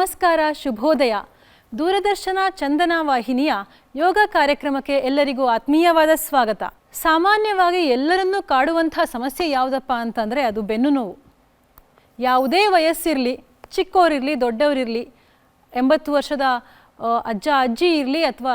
ನಮಸ್ಕಾರ, ಶುಭೋದಯ. ದೂರದರ್ಶನ ಚಂದನ ವಾಹಿನಿಯ ಯೋಗ ಕಾರ್ಯಕ್ರಮಕ್ಕೆ ಎಲ್ಲರಿಗೂ ಆತ್ಮೀಯವಾದ ಸ್ವಾಗತ. ಸಾಮಾನ್ಯವಾಗಿ ಎಲ್ಲರನ್ನೂ ಕಾಡುವಂಥ ಸಮಸ್ಯೆ ಯಾವುದಪ್ಪ ಅಂತಂದರೆ ಅದು ಬೆನ್ನು ನೋವು. ಯಾವುದೇ ವಯಸ್ಸಿರಲಿ ಚಿಕ್ಕವರಿರಲಿ ದೊಡ್ಡವರಿರಲಿ, ಎಂಬತ್ತು ವರ್ಷದ ಅಜ್ಜ, ಅಜ್ಜಿ ಇರಲಿ ಅಥವಾ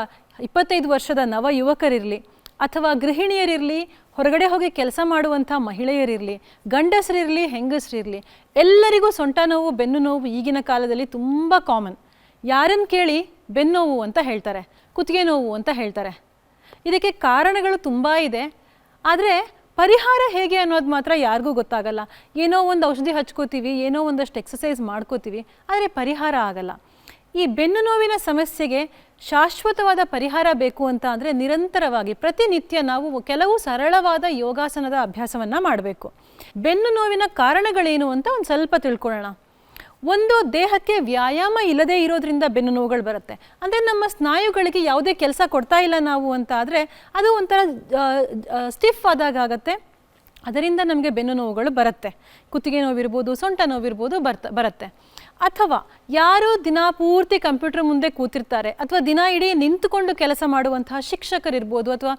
ಇಪ್ಪತ್ತೈದು ವರ್ಷದ ನವ ಯುವಕರಿರಲಿ ಅಥವಾ ಗೃಹಿಣಿಯರಿರಲಿ ಹೊರಗಡೆ ಹೋಗಿ ಕೆಲಸ ಮಾಡುವಂಥ ಮಹಿಳೆಯರಿರಲಿ ಗಂಡಸರಿರಲಿ ಹೆಂಗಸರಿರಲಿ ಎಲ್ಲರಿಗೂ ಸೊಂಟ ನೋವು, ಬೆನ್ನು ನೋವು ಈಗಿನ ಕಾಲದಲ್ಲಿ ತುಂಬ ಕಾಮನ್ ಯಾರನ್ನು ಕೇಳಿ ಬೆನ್ನೋವು ಅಂತ ಹೇಳ್ತಾರೆ, ಕುತ್ತಿಗೆ ನೋವು ಅಂತ ಹೇಳ್ತಾರೆ. ಇದಕ್ಕೆ ಕಾರಣಗಳು ತುಂಬ ಇದೆ. ಆದರೆ ಪರಿಹಾರ ಹೇಗೆ ಅನ್ನೋದು ಮಾತ್ರ ಯಾರಿಗೂ ಗೊತ್ತಾಗಲ್ಲ. ಏನೋ ಒಂದು ಔಷಧಿ ಹಚ್ಕೋತೀವಿ, ಏನೋ ಒಂದಷ್ಟು ಎಕ್ಸಸೈಸ್ ಮಾಡ್ಕೋತೀವಿ, ಆದರೆ ಪರಿಹಾರ ಆಗಲ್ಲ. ಈ ಬೆನ್ನು ನೋವಿನ ಸಮಸ್ಯೆಗೆ ಶಾಶ್ವತವಾದ ಪರಿಹಾರ ಬೇಕು ಅಂತ ಅಂದರೆ ನಿರಂತರವಾಗಿ, ಪ್ರತಿನಿತ್ಯ ನಾವು ಕೆಲವು ಸರಳವಾದ ಯೋಗಾಸನದ ಅಭ್ಯಾಸವನ್ನು ಮಾಡಬೇಕು. ಬೆನ್ನು ನೋವಿನ ಕಾರಣಗಳೇನು ಅಂತ ಒಂದು ಸ್ವಲ್ಪ ತಿಳ್ಕೊಳ್ಳೋಣ. ಒಂದು, ದೇಹಕ್ಕೆ ವ್ಯಾಯಾಮ ಇಲ್ಲದೇ ಇರೋದ್ರಿಂದ ಬೆನ್ನು ನೋವುಗಳು ಬರುತ್ತೆ. ಅಂದರೆ ನಮ್ಮ ಸ್ನಾಯುಗಳಿಗೆ ಯಾವುದೇ ಕೆಲಸ ಕೊಡ್ತಾ ಇಲ್ಲ ನಾವು ಅಂತ ಆದರೆ ಅದು ಒಂಥರ ಸ್ಟಿಫ್ ಆದಾಗ ಆಗುತ್ತೆ. ಅದರಿಂದ ನಮಗೆ ಬೆನ್ನು ನೋವುಗಳು ಬರುತ್ತೆ. ಕುತ್ತಿಗೆ ನೋವಿರ್ಬೋದು, ಸೊಂಟ ನೋವಿರ್ಬೋದು ಬರ್ತ, ಬರುತ್ತೆ. ಅಥವಾ ಯಾರು ದಿನ ಪೂರ್ತಿ ಕಂಪ್ಯೂಟರ್ ಮುಂದೆ ಕೂತಿರ್ತಾರೆ ಅಥವಾ ದಿನ ಇಡೀ ನಿಂತುಕೊಂಡು ಕೆಲಸ ಮಾಡುವಂತಹ ಶಿಕ್ಷಕರಿರ್ಬೋದು ಅಥವಾ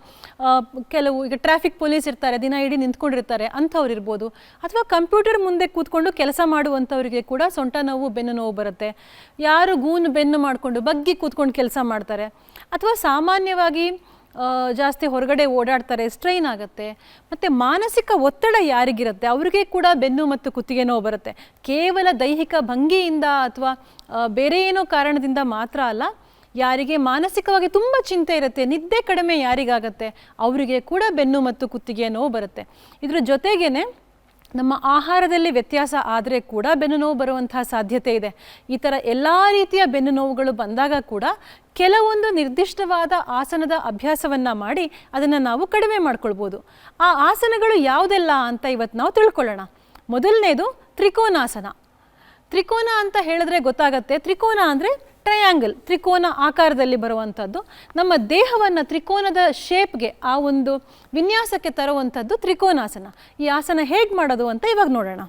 ಕೆಲವು ಈಗ ಟ್ರಾಫಿಕ್ ಪೊಲೀಸ್ ಇರ್ತಾರೆ, ದಿನ ಇಡೀ ನಿಂತ್ಕೊಂಡಿರ್ತಾರೆ ಅಂಥವ್ರು ಇರ್ಬೋದು. ಅಥವಾ ಕಂಪ್ಯೂಟರ್ ಮುಂದೆ ಕೂತ್ಕೊಂಡು ಕೆಲಸ ಮಾಡುವಂಥವರಿಗೆ ಕೂಡ ಸೊಂಟ ನೋವು, ಬೆನ್ನು ನೋವು ಬರುತ್ತೆ. ಯಾರು ಗೂನು ಬೆನ್ನು ಮಾಡಿಕೊಂಡು ಬಗ್ಗಿ ಕೂತ್ಕೊಂಡು ಕೆಲಸ ಮಾಡ್ತಾರೆ. ಅಥವಾ ಸಾಮಾನ್ಯವಾಗಿ ಜಾಸ್ತಿ ಹೊರಗಡೆ ಓಡಾಡ್ತಾರೆ ಸ್ಟ್ರೈನ್ ಆಗುತ್ತೆ. ಮತ್ತು ಮಾನಸಿಕ ಒತ್ತಡ ಯಾರಿಗಿರುತ್ತೆ? ಅವರಿಗೆ ಕೂಡ ಬೆನ್ನು ಮತ್ತು ಕುತ್ತಿಗೆ ನೋವು ಬರುತ್ತೆ. ಕೇವಲ ದೈಹಿಕ ಭಂಗಿಯಿಂದ ಅಥವಾ ಬೇರೆ ಏನೋ ಕಾರಣದಿಂದ ಮಾತ್ರ ಅಲ್ಲ, ಯಾರಿಗೆ ಮಾನಸಿಕವಾಗಿ ತುಂಬ ಚಿಂತೆ ಇರುತ್ತೆ, ನಿದ್ದೆ ಕಡಿಮೆ ಯಾರಿಗಾಗತ್ತೆ, ಅವರಿಗೆ ಕೂಡ ಬೆನ್ನು ಮತ್ತು ಕುತ್ತಿಗೆ ನೋವು ಬರುತ್ತೆ. ಇದರ ಜೊತೆಗೇನೆ ನಮ್ಮ ಆಹಾರದಲ್ಲಿ ವ್ಯತ್ಯಾಸ ಆದರೆ ಕೂಡ ಬೆನ್ನು ನೋವು ಬರುವಂತಹ ಸಾಧ್ಯತೆ ಇದೆ. ಈ ಥರ ಎಲ್ಲ ರೀತಿಯ ಬೆನ್ನು ನೋವುಗಳು ಬಂದಾಗ ಕೂಡ ಕೆಲವೊಂದು ನಿರ್ದಿಷ್ಟವಾದ ಆಸನದ ಅಭ್ಯಾಸವನ್ನು ಮಾಡಿ ಅದನ್ನು ನಾವು ಕಡಿಮೆ ಮಾಡ್ಕೊಳ್ಬೋದು. ಆ ಆಸನಗಳು ಯಾವುದೆಲ್ಲ ಅಂತ ಇವತ್ತು ನಾವು ತಿಳ್ಕೊಳ್ಳೋಣ. ಮೊದಲನೇದು ತ್ರಿಕೋನಾಸನ. ತ್ರಿಕೋನ ಅಂತ ಹೇಳಿದ್ರೆ ಗೊತ್ತಾಗತ್ತೆ. ತ್ರಿಕೋನ ಅಂದರೆ ಟ್ರಯಾಂಗಲ್, ತ್ರಿಕೋನ ಆಕಾರದಲ್ಲಿ ಬರುವಂಥದ್ದು, ನಮ್ಮ ದೇಹವನ್ನು ತ್ರಿಕೋನದ ಶೇಪ್ಗೆ ಆ ಒಂದು ವಿನ್ಯಾಸಕ್ಕೆ ತರುವಂಥದ್ದು ತ್ರಿಕೋನಾಸನ. ಈ ಆಸನ ಹೇಗೆ ಮಾಡೋದು ಅಂತ ಇವಾಗ ನೋಡೋಣ.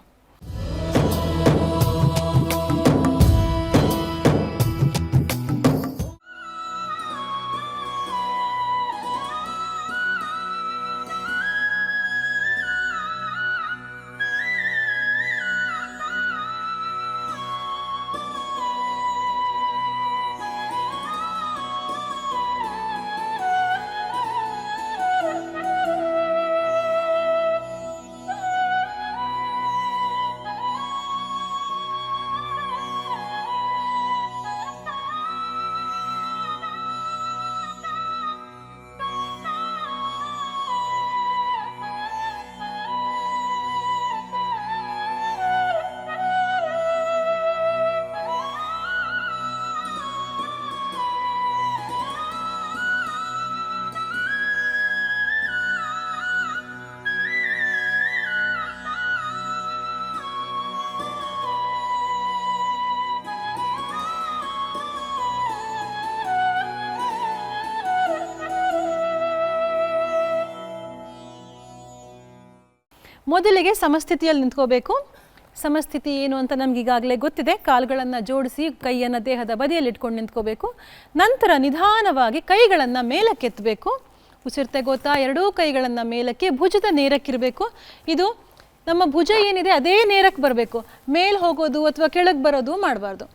ಮೊದಲಿಗೆ ಸಮಸ್ಥಿತಿಯಲ್ಲಿ ನಿಂತ್ಕೋಬೇಕು. ಸಮಸ್ಥಿತಿ ಏನು ಅಂತ ನಮ್ಗೆ ಈಗಾಗಲೇ ಗೊತ್ತಿದೆ. ಕಾಲುಗಳನ್ನು ಜೋಡಿಸಿ ಕೈಯನ್ನು ದೇಹದ ಬದಿಯಲ್ಲಿ ಇಟ್ಕೊಂಡು ನಿಂತ್ಕೋಬೇಕು. ನಂತರ ನಿಧಾನವಾಗಿ ಕೈಗಳನ್ನು ಮೇಲಕ್ಕೆತ್ತಬೇಕು. ಉಸಿರು ತೆಗೋತಾ ಎರಡೂ ಕೈಗಳನ್ನು ಮೇಲಕ್ಕೆ ಭುಜದ ನೇರಕ್ಕಿರಬೇಕು. ಇದು ನಮ್ಮ ಭುಜ ಏನಿದೆ ಅದೇ ನೇರಕ್ಕೆ ಬರಬೇಕು. ಮೇಲೆ ಹೋಗೋದು ಅಥವಾ ಕೆಳಗೆ ಬರೋದು ಮಾಡಬಾರ್ದು.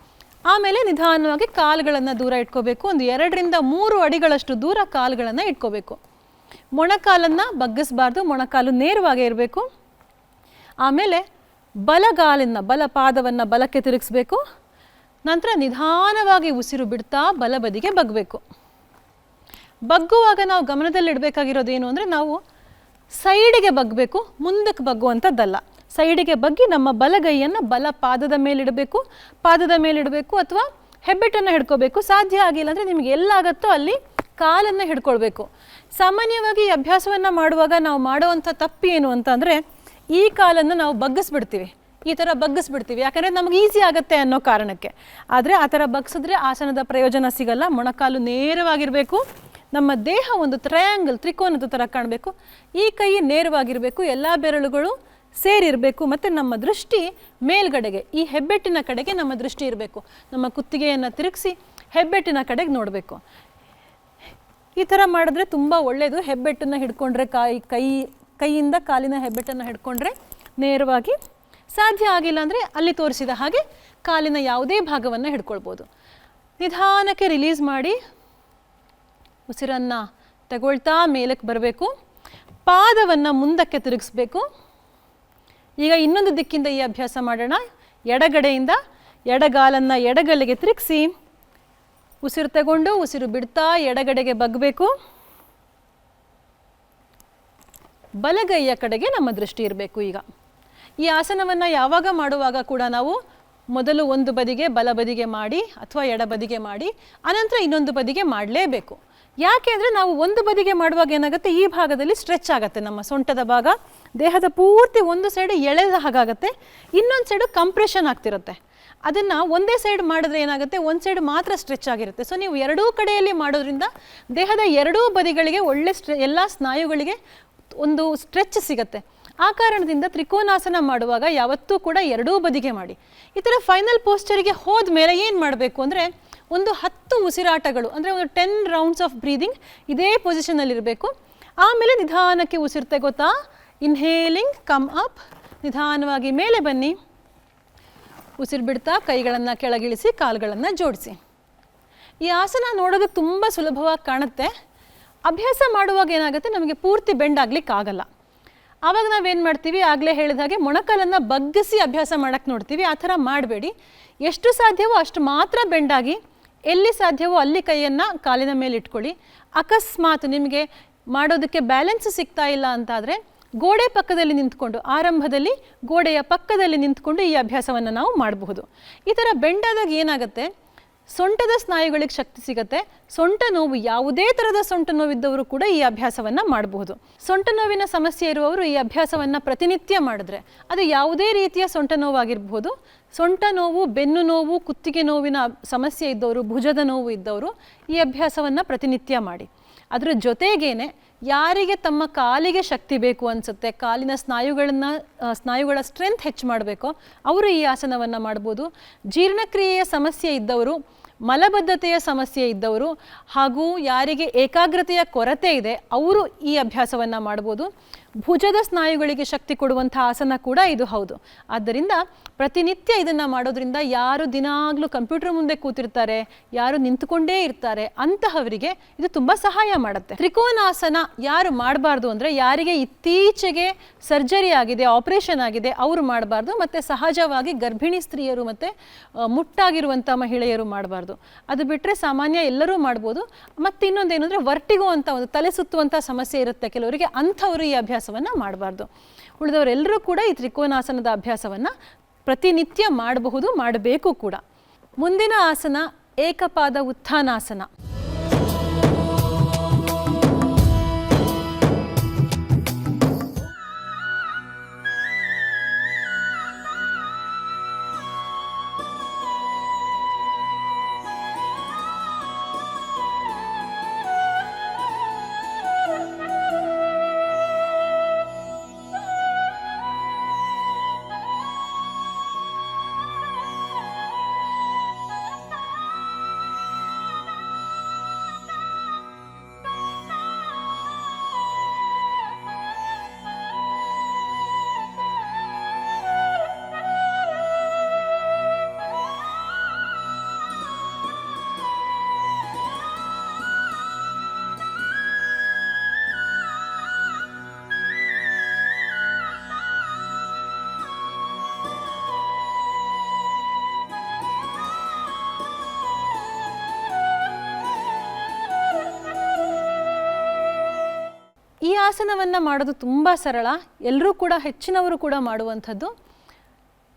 ಆಮೇಲೆ ನಿಧಾನವಾಗಿ ಕಾಲುಗಳನ್ನು ದೂರ ಇಟ್ಕೋಬೇಕು. ಒಂದು ಎರಡರಿಂದ ಮೂರು ಅಡಿಗಳಷ್ಟು ದೂರ ಕಾಲುಗಳನ್ನು ಇಟ್ಕೋಬೇಕು. ಮೊಣಕಾಲನ್ನು ಬಗ್ಗಿಸಬಾರ್ದು. ಮೊಣಕಾಲು ನೇರವಾಗೇ ಇರಬೇಕು. ಆಮೇಲೆ ಬಲಗಾಲಿನ ಬಲ ಪಾದವನ್ನು ಬಲಕ್ಕೆ ತಿರುಗಿಸ್ಬೇಕು. ನಂತರ ನಿಧಾನವಾಗಿ ಉಸಿರು ಬಿಡ್ತಾ ಬಲಬದಿಗೆ ಬಗ್ಗಬೇಕು ಬಗ್ಗುವಾಗ ನಾವು ಗಮನದಲ್ಲಿಡಬೇಕಾಗಿರೋದು ಏನು ಅಂದರೆ ನಾವು ಸೈಡಿಗೆ ಬಗ್ಗಬೇಕು ಮುಂದಕ್ಕೆ ಬಗ್ಗುವಂಥದ್ದಲ್ಲ. ಸೈಡಿಗೆ ಬಗ್ಗಿ ನಮ್ಮ ಬಲಗೈಯನ್ನು ಬಲ ಪಾದದ ಮೇಲಿಡಬೇಕು ಪಾದದ ಮೇಲಿಡಬೇಕು ಅಥವಾ ಹೆಬ್ಬೆಟ್ಟನ್ನು ಹಿಡ್ಕೋಬೇಕು. ಸಾಧ್ಯ ಆಗಿಲ್ಲ ಅಂದರೆ ನಿಮಗೆ ಎಲ್ಲಾಗತ್ತೋ ಅಲ್ಲಿ ಕಾಲನ್ನು ಹಿಡ್ಕೊಳ್ಬೇಕು. ಸಾಮಾನ್ಯವಾಗಿ ಅಭ್ಯಾಸವನ್ನು ಮಾಡುವಾಗ ನಾವು ಮಾಡುವಂಥ ತಪ್ಪು ಏನು ಅಂತಂದರೆ ಈ ಕಾಲನ್ನು ನಾವು ಬಗ್ಗಿಸ್ಬಿಡ್ತೀವಿ. ಈ ಥರ ಬಗ್ಗಿಸ್ಬಿಡ್ತೀವಿ. ಯಾಕಂದರೆ ನಮ್ಗೆ ಈಸಿ ಆಗುತ್ತೆ ಅನ್ನೋ ಕಾರಣಕ್ಕೆ. ಆದರೆ ಆ ಥರ ಬಗ್ಸಿದ್ರೆ ಆಸನದ ಪ್ರಯೋಜನ ಸಿಗಲ್ಲ. ಮೊಣಕಾಲು ನೇರವಾಗಿರಬೇಕು. ನಮ್ಮ ದೇಹ ಒಂದು ಟ್ರಯಾಂಗಲ್ ತ್ರಿಕೋನದ ಥರ ಕಾಣಬೇಕು. ಈ ಕೈ ನೇರವಾಗಿರಬೇಕು. ಎಲ್ಲ ಬೆರಳುಗಳು ಸೇರಿರಬೇಕು. ಮತ್ತು ನಮ್ಮ ದೃಷ್ಟಿ ಮೇಲ್ಗಡೆಗೆ, ಈ ಹೆಬ್ಬೆಟ್ಟಿನ ಕಡೆಗೆ ನಮ್ಮ ದೃಷ್ಟಿ ಇರಬೇಕು. ನಮ್ಮ ಕುತ್ತಿಗೆಯನ್ನು ತಿರುಗಿಸಿ ಹೆಬ್ಬೆಟ್ಟಿನ ಕಡೆಗೆ ನೋಡಬೇಕು. ಈ ಥರ ಮಾಡಿದ್ರೆ ತುಂಬ ಒಳ್ಳೆಯದು ಹೆಬ್ಬೆಟ್ಟನ್ನು ಹಿಡ್ಕೊಂಡ್ರೆ ಕಾಯಿ ಕೈ ಕೈಯಿಂದ ಕಾಲಿನ ಹೆಬ್ಬೆಟ್ಟನ್ನು ಹಿಡ್ಕೊಂಡ್ರೆ ನೇರವಾಗಿ ಸಾಧ್ಯ ಆಗಿಲ್ಲ ಅಂದರೆ ಅಲ್ಲಿ ತೋರಿಸಿದ ಹಾಗೆ ಕಾಲಿನ ಯಾವುದೇ ಭಾಗವನ್ನು ಹಿಡ್ಕೊಳ್ಬೋದು. ನಿಧಾನಕ್ಕೆ ರಿಲೀಸ್ ಮಾಡಿ ಉಸಿರನ್ನು ತಗೊಳ್ತಾ ಮೇಲಕ್ಕೆ ಬರಬೇಕು. ಪಾದವನ್ನು ಮುಂದಕ್ಕೆ ತಿರುಗಿಸ್ಬೇಕು. ಈಗ ಇನ್ನೊಂದು ದಿಕ್ಕಿಂದ ಈ ಅಭ್ಯಾಸ ಮಾಡೋಣ. ಎಡಗಡೆಯಿಂದ ಎಡಗಾಲನ್ನು ಎಡಗಲ್ಲಿಗೆ ತಿರುಗಿಸಿ. ಉಸಿರು ತಗೊಂಡು ಉಸಿರು ಬಿಡ್ತಾ ಎಡಗಡೆಗೆ ಬಗ್ಗಬೇಕು ಬಲಗೈಯ ಕಡೆಗೆ ನಮ್ಮ ದೃಷ್ಟಿ ಇರಬೇಕು ಈಗ. ಈ ಆಸನವನ್ನು ಯಾವಾಗ ಮಾಡುವಾಗ ಕೂಡ ನಾವು ಮೊದಲು ಒಂದು ಬದಿಗೆ ಬಲ ಬದಿಗೆ ಮಾಡಿ ಅಥವಾ ಎಡ ಬದಿಗೆ ಮಾಡಿ, ಅನಂತರ ಇನ್ನೊಂದು ಬದಿಗೆ ಮಾಡಲೇಬೇಕು. ಯಾಕೆ ಅಂದರೆ ನಾವು ಒಂದು ಬದಿಗೆ ಮಾಡುವಾಗ ಏನಾಗುತ್ತೆ? ಈ ಭಾಗದಲ್ಲಿ ಸ್ಟ್ರೆಚ್ ಆಗುತ್ತೆ ನಮ್ಮ ಸೊಂಟದ ಭಾಗ. ದೇಹದ ಪೂರ್ತಿ ಒಂದು ಸೈಡ್ ಎಳೆದ ಹಾಗಾಗುತ್ತೆ. ಇನ್ನೊಂದು ಸೈಡು ಕಂಪ್ರೆಷನ್ ಆಗ್ತಿರುತ್ತೆ. ಅದನ್ನು ಒಂದೇ ಸೈಡ್ ಮಾಡಿದ್ರೆ ಏನಾಗುತ್ತೆ? ಒಂದು ಸೈಡ್ ಮಾತ್ರ ಸ್ಟ್ರೆಚ್ ಆಗಿರುತ್ತೆ. ಸೊ ನೀವು ಎರಡೂ ಕಡೆಯಲ್ಲಿ ಮಾಡೋದ್ರಿಂದ ದೇಹದ ಎರಡೂ ಬದಿಗಳಿಗೆ ಒಳ್ಳೆ ಸ್ಟ್ರೆ ಎಲ್ಲ ಸ್ನಾಯುಗಳಿಗೆ ಒಂದು ಸ್ಟ್ರೆಚ್ ಸಿಗತ್ತೆ. ಆ ಕಾರಣದಿಂದ ತ್ರಿಕೋನಾಸನ ಮಾಡುವಾಗ ಯಾವತ್ತೂ ಕೂಡ ಎರಡೂ ಬದಿಗೆ ಮಾಡಿ. ಈ ಥರ ಫೈನಲ್ ಪೋಸ್ಚರಿಗೆ ಹೋದ ಮೇಲೆ ಏನು ಮಾಡಬೇಕು ಅಂದರೆ ಒಂದು ಹತ್ತು ಉಸಿರಾಟಗಳು, ಅಂದರೆ ಒಂದು ಟೆನ್ ರೌಂಡ್ಸ್ ಆಫ್ ಬ್ರೀದಿಂಗ್ ಇದೇ ಪೊಸಿಷನಲ್ಲಿರಬೇಕು ಆಮೇಲೆ ನಿಧಾನಕ್ಕೆ ಉಸಿರುತ್ತೆ ಗೊತ್ತಾ? ಇನ್ಹೇಲಿಂಗ್ ಕಮ್ ಅಪ್ ನಿಧಾನವಾಗಿ ಮೇಲೆ ಬನ್ನಿ. ಉಸಿರು ಬಿಡ್ತಾ ಕೈಗಳನ್ನು ಕೆಳಗಿಳಿಸಿ, ಕಾಲುಗಳನ್ನು ಜೋಡಿಸಿ. ಈ ಆಸನ ನೋಡೋದಕ್ಕೆ ತುಂಬ ಸುಲಭವಾಗಿ ಕಾಣುತ್ತೆ. ಅಭ್ಯಾಸ ಮಾಡುವಾಗ ಏನಾಗುತ್ತೆ? ನಮಗೆ ಪೂರ್ತಿ ಬೆಂಡ್ ಆಗ್ಲಿಕ್ಕೆ ಆಗಲ್ಲ. ಆವಾಗ ನಾವೇನು ಮಾಡ್ತೀವಿ? ಆಗಲೇ ಹೇಳಿದ ಹಾಗೆ ಮೊಣಕಾಲನ್ನು ಬಗ್ಗಿಸಿ ಅಭ್ಯಾಸ ಮಾಡೋಕ್ಕೆ ನೋಡ್ತೀವಿ. ಆ ಥರ ಮಾಡಬೇಡಿ. ಎಷ್ಟು ಸಾಧ್ಯವೋ ಅಷ್ಟು ಮಾತ್ರ ಬೆಂಡಾಗಿ ಎಲ್ಲಿ ಸಾಧ್ಯವೋ ಅಲ್ಲಿ ಕೈಯನ್ನು ಕಾಲಿನ ಮೇಲೆ ಇಟ್ಕೊಳ್ಳಿ. ಅಕಸ್ಮಾತ್ ನಿಮಗೆ ಮಾಡೋದಕ್ಕೆ ಬ್ಯಾಲೆನ್ಸ್ ಸಿಗ್ತಾ ಇಲ್ಲ ಅಂತಾದರೆ ಗೋಡೆ ಪಕ್ಕದಲ್ಲಿ ನಿಂತ್ಕೊಂಡು, ಆರಂಭದಲ್ಲಿ ಗೋಡೆಯ ಪಕ್ಕದಲ್ಲಿ ನಿಂತ್ಕೊಂಡು ಈ ಅಭ್ಯಾಸವನ್ನು ನಾವು ಮಾಡಬಹುದು. ಈ ಥರ ಬೆಂಡಾದಾಗ ಏನಾಗುತ್ತೆ? ಸೊಂಟದ ಸ್ನಾಯುಗಳಿಗೆ ಶಕ್ತಿ ಸಿಗುತ್ತೆ. ಸೊಂಟ ನೋವು ಯಾವುದೇ ಥರದ ಸೊಂಟ ನೋವಿದ್ದವರು ಕೂಡ ಈ ಅಭ್ಯಾಸವನ್ನು ಮಾಡಬಹುದು. ಸೊಂಟ ನೋವಿನ ಸಮಸ್ಯೆ ಇರುವವರು ಈ ಅಭ್ಯಾಸವನ್ನು ಪ್ರತಿನಿತ್ಯ ಮಾಡಿದ್ರೆ ಅದು ಯಾವುದೇ ರೀತಿಯ ಸೊಂಟ ನೋವಾಗಿರಬಹುದು. ಸೊಂಟ ನೋವು, ಬೆನ್ನು ನೋವು, ಕುತ್ತಿಗೆ ನೋವಿನ ಸಮಸ್ಯೆ ಇದ್ದವರು, ಭುಜದ ನೋವು ಇದ್ದವರು ಈ ಅಭ್ಯಾಸವನ್ನು ಪ್ರತಿನಿತ್ಯ ಮಾಡಿ. ಅದರ ಜೊತೆಗೇನೆ ಯಾರಿಗೆ ತಮ್ಮ ಕಾಲಿಗೆ ಶಕ್ತಿ ಬೇಕು ಅನಿಸುತ್ತೆ, ಕಾಲಿನ ಸ್ನಾಯುಗಳನ್ನು ಸ್ನಾಯುಗಳ ಸ್ಟ್ರೆಂತ್ ಹೆಚ್ಚು ಮಾಡಬೇಕೋ ಅವರು ಈ ಆಸನವನ್ನು ಮಾಡ್ಬೋದು. ಜೀರ್ಣಕ್ರಿಯೆಯ ಸಮಸ್ಯೆ ಇದ್ದವರು, ಮಲಬದ್ಧತೆಯ ಸಮಸ್ಯೆ ಇದ್ದವರು ಹಾಗೂ ಯಾರಿಗೆ ಏಕಾಗ್ರತೆಯ ಕೊರತೆ ಇದೆ, ಅವರು ಈ ಅಭ್ಯಾಸವನ್ನು ಮಾಡ್ಬೋದು. ಭುಜದ ಸ್ನಾಯುಗಳಿಗೆ ಶಕ್ತಿ ಕೊಡುವಂಥ ಆಸನ ಕೂಡ ಇದು ಹೌದು. ಆದ್ದರಿಂದ ಪ್ರತಿನಿತ್ಯ ಇದನ್ನು ಮಾಡೋದ್ರಿಂದ ಯಾರು ದಿನಾಗಲೂ ಕಂಪ್ಯೂಟರ್ ಮುಂದೆ ಕೂತಿರ್ತಾರೆ, ಯಾರು ನಿಂತುಕೊಂಡೇ ಇರ್ತಾರೆ ಅಂತಹವರಿಗೆ ಇದು ತುಂಬ ಸಹಾಯ ಮಾಡುತ್ತೆ. ತ್ರಿಕೋನಾಸನ ಯಾರು ಮಾಡಬಾರ್ದು ಅಂದರೆ ಯಾರಿಗೆ ಇತ್ತೀಚೆಗೆ ಸರ್ಜರಿ ಆಗಿದೆ, ಆಪರೇಷನ್ ಆಗಿದೆ ಅವರು ಮಾಡಬಾರ್ದು, ಮತ್ತು ಸಹಜವಾಗಿ ಗರ್ಭಿಣಿ ಸ್ತ್ರೀಯರು ಮತ್ತು ಮುಟ್ಟಾಗಿರುವಂಥ ಮಹಿಳೆಯರು ಮಾಡಬಾರ್ದು. ಅದು ಬಿಟ್ಟರೆ ಸಾಮಾನ್ಯ ಎಲ್ಲರೂ ಮಾಡ್ಬೋದು. ಮತ್ತು ಇನ್ನೊಂದೇನು ಅಂದರೆ ವರ್ಟಿಗೋ ಅಂತ ಒಂದು ತಲೆ ಸುತ್ತುವಂಥ ಸಮಸ್ಯೆ ಇರುತ್ತೆ ಕೆಲವರಿಗೆ. ಅಂಥವರು ಈ ಅಭ್ಯಾಸವನ್ನು ಮಾಡಬಾರ್ದು. ಉಳಿದವರೆಲ್ಲರೂ ಕೂಡ ಈ ತ್ರಿಕೋನಾಸನದ ಅಭ್ಯಾಸವನ್ನು ಪ್ರತಿನಿತ್ಯ ಮಾಡಬಹುದು, ಮಾಡಬೇಕು ಕೂಡ. ಮುಂದಿನ ಆಸನ ಏಕಪಾದ ಉತ್ಥಾನಾಸನ. ಆಸನವನ್ನು ಮಾಡೋದು ತುಂಬ ಸರಳ. ಎಲ್ಲರೂ ಕೂಡ ಹೆಚ್ಚಿನವರು ಕೂಡ ಮಾಡುವಂಥದ್ದು.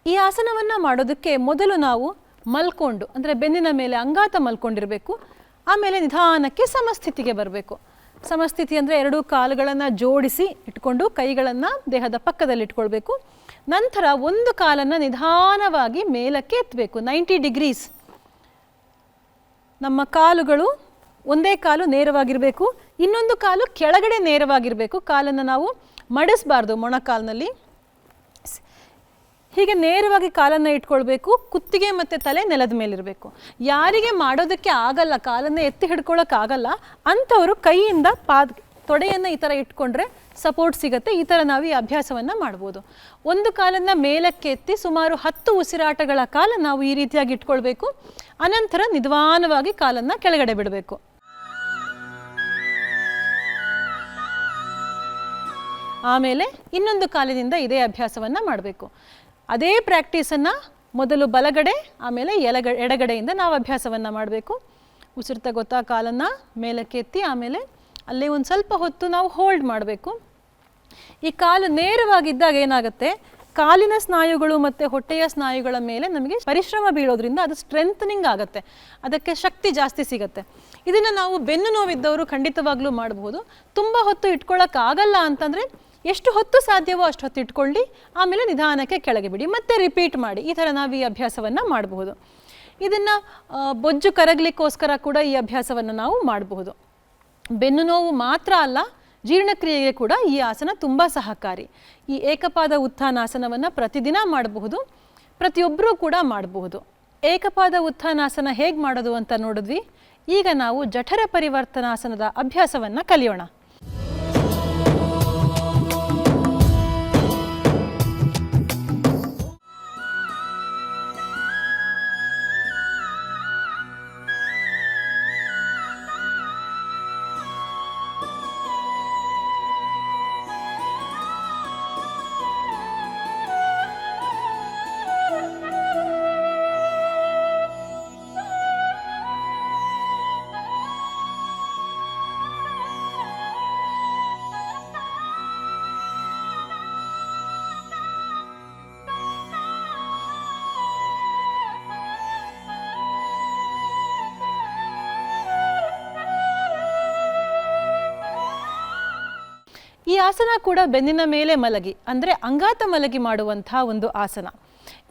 ಈ ಆಸನವನ್ನು ಮಾಡೋದಕ್ಕೆ ಮೊದಲು ನಾವು ಮಲ್ಕೊಂಡು, ಅಂದರೆ ಬೆನ್ನಿನ ಮೇಲೆ ಅಂಗಾತ ಮಲ್ಕೊಂಡಿರಬೇಕು. ಆಮೇಲೆ ನಿಧಾನಕ್ಕೆ ಸಮಸ್ಥಿತಿಗೆ ಬರಬೇಕು. ಸಮಸ್ಥಿತಿ ಅಂದರೆ ಎರಡೂ ಕಾಲುಗಳನ್ನು ಜೋಡಿಸಿ ಇಟ್ಕೊಂಡು ಕೈಗಳನ್ನು ದೇಹದ ಪಕ್ಕದಲ್ಲಿ ಇಟ್ಕೊಳ್ಬೇಕು ನಂತರ ಒಂದು ಕಾಲನ್ನು ನಿಧಾನವಾಗಿ ಮೇಲಕ್ಕೆ ಎತ್ತಬೇಕು ನೈಂಟಿ ಡಿಗ್ರೀಸ್. ನಮ್ಮ ಕಾಲುಗಳು ಒಂದೇ ಕಾಲು ನೇರವಾಗಿರಬೇಕು. ಇನ್ನೊಂದು ಕಾಲು ಕೆಳಗಡೆ ನೇರವಾಗಿರಬೇಕು. ಕಾಲನ್ನು ನಾವು ಮಡಿಸಬಾರ್ದು ಮೊಣಕಾಲಿನಲ್ಲಿ ಹೀಗೆ ನೇರವಾಗಿ ಕಾಲನ್ನು ಇಟ್ಕೊಳ್ಬೇಕು. ಕುತ್ತಿಗೆ ಮತ್ತು ತಲೆ ನೆಲದ ಮೇಲಿರಬೇಕು. ಯಾರಿಗೆ ಮಾಡೋದಕ್ಕೆ ಆಗಲ್ಲ, ಕಾಲನ್ನು ಎತ್ತಿ ಹಿಡ್ಕೊಳ್ಳೋಕ್ಕಾಗಲ್ಲ ಅಂಥವರು ಕೈಯಿಂದ ಪಾದ, ತೊಡೆಯನ್ನು ಈ ಥರ ಇಟ್ಕೊಂಡ್ರೆ ಸಪೋರ್ಟ್ ಸಿಗುತ್ತೆ. ಈ ಥರ ನಾವು ಈ ಅಭ್ಯಾಸವನ್ನು ಮಾಡ್ಬೋದು. ಒಂದು ಕಾಲನ್ನು ಮೇಲಕ್ಕೆ ಎತ್ತಿ ಸುಮಾರು ಹತ್ತು ಉಸಿರಾಟಗಳ ಕಾಲ ನಾವು ಈ ರೀತಿಯಾಗಿ ಇಟ್ಕೊಳ್ಬೇಕು. ಅನಂತರ ನಿಧಾನವಾಗಿ ಕಾಲನ್ನು ಕೆಳಗಡೆ ಬಿಡಬೇಕು. ಆಮೇಲೆ ಇನ್ನೊಂದು ಕಾಲಿನಿಂದ ಇದೇ ಅಭ್ಯಾಸವನ್ನು ಮಾಡಬೇಕು. ಅದೇ ಪ್ರಾಕ್ಟೀಸನ್ನು ಮೊದಲು ಬಲಗಡೆ, ಆಮೇಲೆ ಎಲಗ, ಎಡಗಡೆಯಿಂದ ನಾವು ಅಭ್ಯಾಸವನ್ನು ಮಾಡಬೇಕು. ಉಸಿರು ತಗೋತಾ ಕಾಲನ್ನು ಮೇಲಕ್ಕೆ ಎತ್ತಿ, ಆಮೇಲೆ ಅಲ್ಲೇ ಒಂದು ಸ್ವಲ್ಪ ಹೊತ್ತು ನಾವು ಹೋಲ್ಡ್ ಮಾಡಬೇಕು. ಈ ಕಾಲು ನೇರವಾಗಿದ್ದಾಗ ಏನಾಗುತ್ತೆ, ಕಾಲಿನ ಸ್ನಾಯುಗಳು ಮತ್ತು ಹೊಟ್ಟೆಯ ಸ್ನಾಯುಗಳ ಮೇಲೆ ನಮಗೆ ಪರಿಶ್ರಮ ಬೀಳೋದ್ರಿಂದ ಅದು ಸ್ಟ್ರೆಂಥನಿಂಗ್ ಆಗುತ್ತೆ. ಅದಕ್ಕೆ ಶಕ್ತಿ ಜಾಸ್ತಿ ಸಿಗುತ್ತೆ. ಇದನ್ನು ನಾವು ಬೆನ್ನು ನೋವಿದ್ದವರು ಖಂಡಿತವಾಗ್ಲೂ ಮಾಡಬಹುದು ತುಂಬ ಹೊತ್ತು ಇಟ್ಕೊಳ್ಳೋಕ್ಕಾಗಲ್ಲ ಅಂತಂದರೆ ಎಷ್ಟು ಹೊತ್ತು ಸಾಧ್ಯವೋ ಅಷ್ಟು ಹೊತ್ತು ಇಟ್ಕೊಳ್ಳಿ, ಆಮೇಲೆ ನಿಧಾನಕ್ಕೆ ಕೆಳಗೆ ಬಿಡಿ. ಮತ್ತೆ ರಿಪೀಟ್ ಮಾಡಿ. ಈ ಥರ ನಾವು ಈ ಅಭ್ಯಾಸವನ್ನು ಮಾಡಬಹುದು. ಇದನ್ನು ಬೊಜ್ಜು ಕರಗಲಿಕ್ಕೋಸ್ಕರ ಕೂಡ ಈ ಅಭ್ಯಾಸವನ್ನು ನಾವು ಮಾಡಬಹುದು. ಬೆನ್ನು ನೋವು ಮಾತ್ರ ಅಲ್ಲ, ಜೀರ್ಣಕ್ರಿಯೆಗೆ ಕೂಡ ಈ ಆಸನ ತುಂಬ ಸಹಕಾರಿ. ಈ ಏಕಪಾದ ಉತ್ಥಾನಾಸನವನ್ನು ಪ್ರತಿದಿನ ಮಾಡಬಹುದು ಪ್ರತಿಯೊಬ್ಬರೂ ಕೂಡ ಮಾಡಬಹುದು. ಏಕಪಾದ ಉತ್ಥಾನಾಸನ ಹೇಗೆ ಮಾಡೋದು ಅಂತ ನೋಡಿದ್ವಿ. ಈಗ ನಾವು ಜಠರ ಪರಿವರ್ತನಾಸನದ ಅಭ್ಯಾಸವನ್ನು ಕಲಿಯೋಣ. ಆಸನ ಕೂಡ ಬೆನ್ನಿನ ಮೇಲೆ ಮಲಗಿ, ಅಂದರೆ ಅಂಗಾತ ಮಲಗಿ ಮಾಡುವಂಥ ಒಂದು ಆಸನ.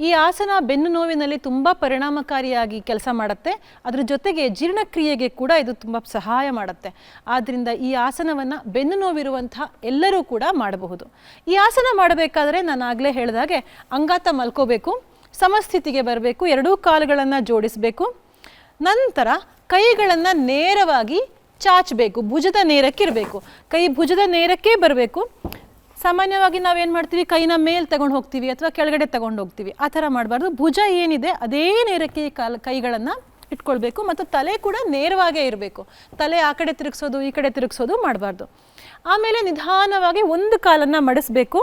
ಈ ಆಸನ ಬೆನ್ನು ನೋವಿನಲ್ಲಿ ತುಂಬ ಪರಿಣಾಮಕಾರಿಯಾಗಿ ಕೆಲಸ ಮಾಡುತ್ತೆ. ಅದ್ರ ಜೊತೆಗೆ ಜೀರ್ಣಕ್ರಿಯೆಗೆ ಕೂಡ ಇದು ತುಂಬ ಸಹಾಯ ಮಾಡುತ್ತೆ. ಆದ್ದರಿಂದ ಈ ಆಸನವನ್ನು ಬೆನ್ನು ನೋವಿರುವಂಥ ಎಲ್ಲರೂ ಕೂಡ ಮಾಡಬಹುದು. ಈ ಆಸನ ಮಾಡಬೇಕಾದ್ರೆ ನಾನು ಆಗಲೇ ಹೇಳಿದಾಗೆ ಅಂಗಾತ ಮಲ್ಕೋಬೇಕು, ಸಮಸ್ಥಿತಿಗೆ ಬರಬೇಕು, ಎರಡೂ ಕಾಲುಗಳನ್ನು ಜೋಡಿಸಬೇಕು. ನಂತರ ಕೈಗಳನ್ನು ನೇರವಾಗಿ ಚಾಚಬೇಕು, ಭುಜದ ನೇರಕ್ಕೆ ಇರಬೇಕು ಕೈ ಭುಜದ ನೇರಕ್ಕೆ ಬರಬೇಕು. ಸಾಮಾನ್ಯವಾಗಿ ನಾವೇನು ಮಾಡ್ತೀವಿ? ಕೈನ ಮೇಲೆ ತಗೊಂಡು ಹೋಗ್ತೀವಿ ಅಥವಾ ಕೆಳಗಡೆ ತಗೊಂಡು ಹೋಗ್ತೀವಿ. ಆ ಥರ ಮಾಡಬಾರ್ದು. ಭುಜ ಏನಿದೆ, ಅದೇ ನೇರಕ್ಕೆ ಕಾಲ, ಕೈಗಳನ್ನು ಇಟ್ಕೊಳ್ಬೇಕು ಮತ್ತು ತಲೆ ಕೂಡ ನೇರವಾಗೇ ಇರಬೇಕು. ತಲೆ ಆ ಕಡೆ ತಿರುಗಿಸೋದು, ಈ ಕಡೆ ತಿರುಗಿಸೋದು ಮಾಡಬಾರ್ದು. ಆಮೇಲೆ ನಿಧಾನವಾಗಿ ಒಂದು ಕಾಲನ್ನು ಮಡಿಸ್ಬೇಕು.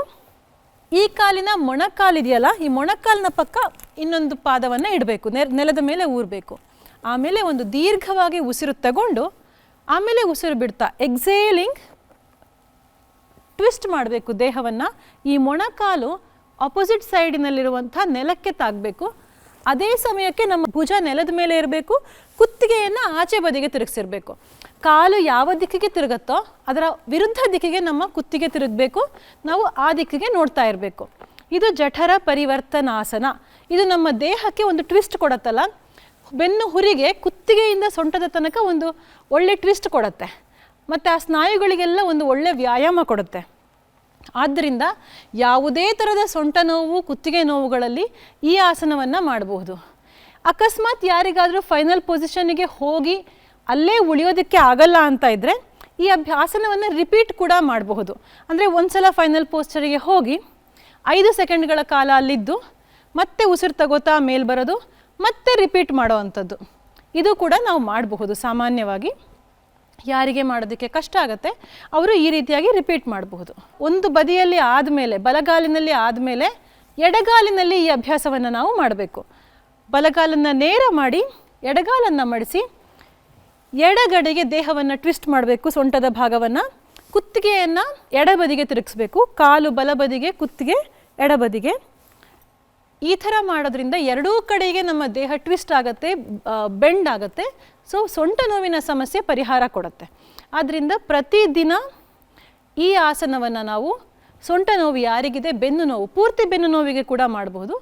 ಈ ಕಾಲಿನ ಮೊಣಕಾಲಿದೆಯಲ್ಲ, ಈ ಮೊಣಕಾಲಿನ ಪಕ್ಕ ಇನ್ನೊಂದು ಪಾದವನ್ನು ಇಡಬೇಕು. ನೆಲದ ಮೇಲೆ ಊರಬೇಕು. ಆಮೇಲೆ ಒಂದು ದೀರ್ಘವಾಗಿ ಉಸಿರು ತಗೊಂಡು ಆಮೇಲೆ ಉಸಿರು ಬಿಡ್ತಾ ಎಕ್ಸೇಲಿಂಗ್ ಟ್ವಿಸ್ಟ್ ಮಾಡಬೇಕು ದೇಹವನ್ನು. ಈ ಮೊಣಕಾಲು ಅಪೋಸಿಟ್ ಸೈಡಿನಲ್ಲಿರುವಂಥ ನೆಲಕ್ಕೆ ತಾಗಬೇಕು. ಅದೇ ಸಮಯಕ್ಕೆ ನಮ್ಮ ಭುಜ ನೆಲದ ಮೇಲೆ ಇರಬೇಕು, ಕುತ್ತಿಗೆಯನ್ನು ಆಚೆ ಬದಿಗೆ ತಿರುಗಿಸಿರ್ಬೇಕು. ಕಾಲು ಯಾವ ದಿಕ್ಕಿಗೆ ತಿರುಗುತ್ತೋ ಅದರ ವಿರುದ್ಧ ದಿಕ್ಕಿಗೆ ನಮ್ಮ ಕುತ್ತಿಗೆ ತಿರುಗಬೇಕು. ನಾವು ಆ ದಿಕ್ಕಿಗೆ ನೋಡ್ತಾ ಇರಬೇಕು. ಇದು ಜಠರ ಪರಿವರ್ತನಾಸನ. ಇದು ನಮ್ಮ ದೇಹಕ್ಕೆ ಒಂದು ಟ್ವಿಸ್ಟ್ ಕೊಡುತ್ತಲ್ಲ, ಬೆನ್ನು ಹುರಿಗೆ ಕುತ್ತಿಗೆಯಿಂದ ಸೊಂಟದ ತನಕ ಒಂದು ಒಳ್ಳೆ ಟ್ವಿಸ್ಟ್ ಕೊಡುತ್ತೆ. ಮತ್ತು ಆ ಸ್ನಾಯುಗಳಿಗೆಲ್ಲ ಒಂದು ಒಳ್ಳೆ ವ್ಯಾಯಾಮ ಕೊಡುತ್ತೆ. ಆದ್ದರಿಂದ ಯಾವುದೇ ಥರದ ಸೊಂಟ ನೋವು, ಕುತ್ತಿಗೆ ನೋವುಗಳಲ್ಲಿ ಈ ಆಸನವನ್ನು ಮಾಡಬಹುದು. ಅಕಸ್ಮಾತ್ ಯಾರಿಗಾದರೂ ಫೈನಲ್ ಪೊಸಿಷನ್ನಿಗೆ ಹೋಗಿ ಅಲ್ಲೇ ಉಳಿಯೋದಕ್ಕೆ ಆಗಲ್ಲ ಅಂತ ಇದ್ದರೆ ಈ ಅಭ್ಯಾಸನವನ್ನು ರಿಪೀಟ್ ಕೂಡ ಮಾಡಬಹುದು. ಅಂದರೆ ಒಂದು ಸಲ ಫೈನಲ್ ಪೋಸ್ಚರಿಗೆ ಹೋಗಿ ಐದು ಸೆಕೆಂಡ್ಗಳ ಕಾಲ ಅಲ್ಲಿದ್ದು ಮತ್ತೆ ಉಸಿರು ತಗೋತಾ ಮೇಲೆ ಬರೋದು, ಮತ್ತೆ ರಿಪೀಟ್ ಮಾಡೋ ಅಂಥದ್ದು. ಇದು ಕೂಡ ನಾವು ಮಾಡಬಹುದು ಸಾಮಾನ್ಯವಾಗಿ. ಯಾರಿಗೆ ಮಾಡೋದಕ್ಕೆ ಕಷ್ಟ ಆಗುತ್ತೆ, ಅವರು ಈ ರೀತಿಯಾಗಿ ರಿಪೀಟ್ ಮಾಡಬಹುದು. ಒಂದು ಬದಿಯಲ್ಲಿ ಆದಮೇಲೆ, ಬಲಗಾಲಿನಲ್ಲಿ ಆದಮೇಲೆ ಎಡಗಾಲಿನಲ್ಲಿ ಈ ಅಭ್ಯಾಸವನ್ನು ನಾವು ಮಾಡಬೇಕು. ಬಲಗಾಲನ್ನು ನೇರ ಮಾಡಿ, ಎಡಗಾಲನ್ನು ಮಡಿಸಿ, ಎಡಗಡೆಗೆ ದೇಹವನ್ನು ಟ್ವಿಸ್ಟ್ ಮಾಡಬೇಕು, ಸೊಂಟದ ಭಾಗವನ್ನು. ಕುತ್ತಿಗೆಯನ್ನು ಎಡಬದಿಗೆ ತಿರುಗಿಸ್ಬೇಕು, ಕಾಲು ಬಲಬದಿಗೆ, ಕುತ್ತಿಗೆ ಎಡಬದಿಗೆ. ಈ ಥರ ಮಾಡೋದ್ರಿಂದ ಎರಡೂ ಕಡೆಗೆ ನಮ್ಮ ದೇಹ ಟ್ವಿಸ್ಟ್ ಆಗುತ್ತೆ ಬೆಂಡ್ ಆಗುತ್ತೆ. ಸೊ, ಸೊಂಟ ನೋವಿನ ಸಮಸ್ಯೆ ಪರಿಹಾರ ಕೊಡುತ್ತೆ. ಆದ್ದರಿಂದ ಪ್ರತಿದಿನ ಈ ಆಸನವನ್ನು ನಾವು ಸೊಂಟ ನೋವು ಯಾರಿಗಿದೆ, ಬೆನ್ನು ನೋವು, ಪೂರ್ತಿ ಬೆನ್ನು ನೋವಿಗೆ ಕೂಡ ಮಾಡಬಹುದು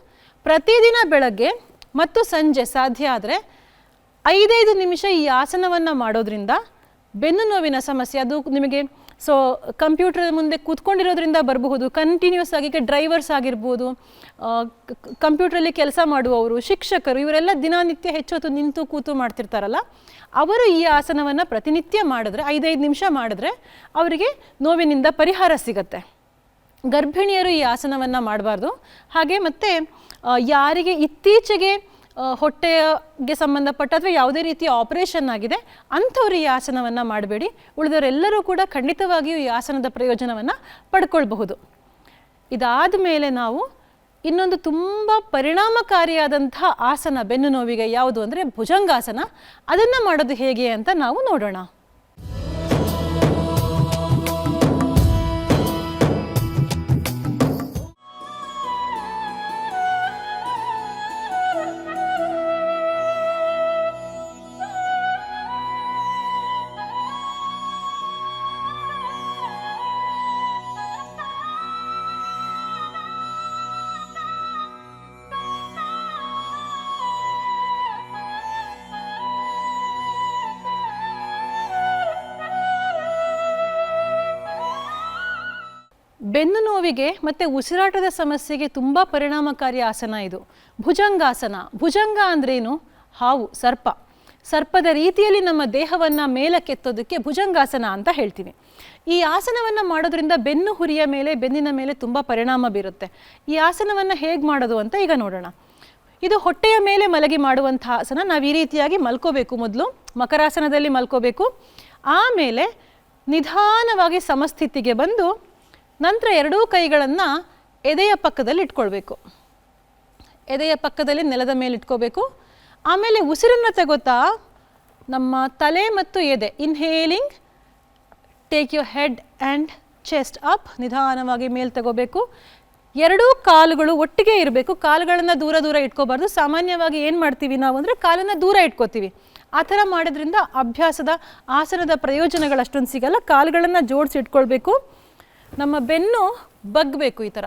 ಪ್ರತಿದಿನ ಬೆಳಗ್ಗೆ ಮತ್ತು ಸಂಜೆ ಸಾಧ್ಯ ಆದರೆ ಐದೈದು ನಿಮಿಷ ಈ ಆಸನವನ್ನು ಮಾಡೋದ್ರಿಂದ ಬೆನ್ನು ನೋವಿನ ಸಮಸ್ಯೆ, ಅದು ನಿಮಗೆ ಸೊ ಕಂಪ್ಯೂಟರ್ ಮುಂದೆ ಕೂತ್ಕೊಂಡಿರೋದ್ರಿಂದ ಬರಬಹುದು ಕಂಟಿನ್ಯೂಸ್ ಆಗಿ ಡ್ರೈವರ್ಸ್ ಆಗಿರ್ಬೋದು ಕಂಪ್ಯೂಟ್ರಲ್ಲಿ ಕೆಲಸ ಮಾಡುವವರು, ಶಿಕ್ಷಕರು, ಇವರೆಲ್ಲ ದಿನನಿತ್ಯ ಹೆಚ್ಚೊತ್ತು ನಿಂತು ಕೂತು ಮಾಡ್ತಿರ್ತಾರಲ್ಲ, ಅವರು ಈ ಆಸನವನ್ನು ಪ್ರತಿನಿತ್ಯ ಮಾಡಿದ್ರೆ, ಐದೈದು ನಿಮಿಷ ಮಾಡಿದ್ರೆ ಅವರಿಗೆ ನೋವಿನಿಂದ ಪರಿಹಾರ ಸಿಗತ್ತೆ. ಗರ್ಭಿಣಿಯರು ಈ ಆಸನವನ್ನು ಮಾಡಬಾರ್ದು. ಹಾಗೆ ಮತ್ತು ಯಾರಿಗೆ ಇತ್ತೀಚೆಗೆ ಹೊಟ್ಟೆಗೆ ಸಂಬಂಧಪಟ್ಟ ಅಥವಾ ಯಾವುದೇ ರೀತಿಯ ಆಪರೇಷನ್ ಆಗಿದೆ, ಅಂಥವ್ರು ಈ ಆಸನವನ್ನು ಮಾಡಬೇಡಿ. ಉಳಿದವರೆಲ್ಲರೂ ಕೂಡ ಖಂಡಿತವಾಗಿಯೂ ಈ ಆಸನದ ಪ್ರಯೋಜನವನ್ನು ಪಡ್ಕೊಳ್ಬಹುದು. ಇದಾದ ಮೇಲೆ ನಾವು ಇನ್ನೊಂದು ತುಂಬ ಪರಿಣಾಮಕಾರಿಯಾದಂಥ ಆಸನ ಬೆನ್ನು ನೋವಿಗೆ ಯಾವುದು ಅಂದರೆ ಭುಜಂಗಾಸನ. ಅದನ್ನು ಮಾಡೋದು ಹೇಗೆ ಅಂತ ನಾವು ನೋಡೋಣ. ನೋವಿಗೆ ಮತ್ತು ಉಸಿರಾಟದ ಸಮಸ್ಯೆಗೆ ತುಂಬ ಪರಿಣಾಮಕಾರಿ ಆಸನ ಇದು. ಭುಜಂಗಾಸನ. ಭುಜಂಗ ಅಂದ್ರೇನು? ಹಾವು, ಸರ್ಪ. ಸರ್ಪದ ರೀತಿಯಲ್ಲಿ ನಮ್ಮ ದೇಹವನ್ನು ಮೇಲಕ್ಕೆತ್ತೋದಕ್ಕೆ ಭುಜಂಗಾಸನ ಅಂತ ಹೇಳ್ತೀವಿ ಈ ಆಸನವನ್ನು ಮಾಡೋದ್ರಿಂದ ಬೆನ್ನು ಹುರಿಯ ಮೇಲೆ, ಬೆನ್ನಿನ ಮೇಲೆ ತುಂಬ ಪರಿಣಾಮ ಬೀರುತ್ತೆ. ಈ ಆಸನವನ್ನು ಹೇಗೆ ಮಾಡೋದು ಅಂತ ಈಗ ನೋಡೋಣ. ಇದು ಹೊಟ್ಟೆಯ ಮೇಲೆ ಮಲಗಿ ಮಾಡುವಂಥ ಆಸನ. ನಾವು ಈ ರೀತಿಯಾಗಿ ಮಲ್ಕೋಬೇಕು ಮೊದಲು. ಮಕರಾಸನದಲ್ಲಿ ಮಲ್ಕೋಬೇಕು. ಆಮೇಲೆ ನಿಧಾನವಾಗಿ ಸಮಸ್ಥಿತಿಗೆ ಬಂದು ನಂತರ ಎರಡೂ ಕೈಗಳನ್ನು ಎದೆಯ ಪಕ್ಕದಲ್ಲಿ ಇಟ್ಕೊಳ್ಬೇಕು. ಎದೆಯ ಪಕ್ಕದಲ್ಲಿ ನೆಲದ ಮೇಲೆ ಇಟ್ಕೋಬೇಕು. ಆಮೇಲೆ ಉಸಿರನ್ನು ತಗೋತಾ ನಮ್ಮ ತಲೆ ಮತ್ತು ಎದೆ inhaling take your head and chest up ನಿಧಾನವಾಗಿ ಮೇಲೆ ತಗೋಬೇಕು. ಎರಡೂ ಕಾಲುಗಳು ಒಟ್ಟಿಗೆ ಇರಬೇಕು. ಕಾಲುಗಳನ್ನು ದೂರ ದೂರ ಇಟ್ಕೋಬಾರ್ದು. ಸಾಮಾನ್ಯವಾಗಿ ಏನು ಮಾಡ್ತೀವಿ ನಾವು ಅಂದರೆ ಕಾಲನ್ನು ದೂರ ಇಟ್ಕೋತೀವಿ. ಆ ಥರ ಮಾಡೋದ್ರಿಂದ ಅಭ್ಯಾಸದ, ಆಸನದ ಪ್ರಯೋಜನಗಳು ಅಷ್ಟೊಂದು ಸಿಗಲ್ಲ. ಕಾಲುಗಳನ್ನು ಜೋಡಿಸಿ ಇಟ್ಕೊಳ್ಬೇಕು. ನಮ್ಮ ಬೆನ್ನು ಬಗ್ಬೇಕು ಈ ಥರ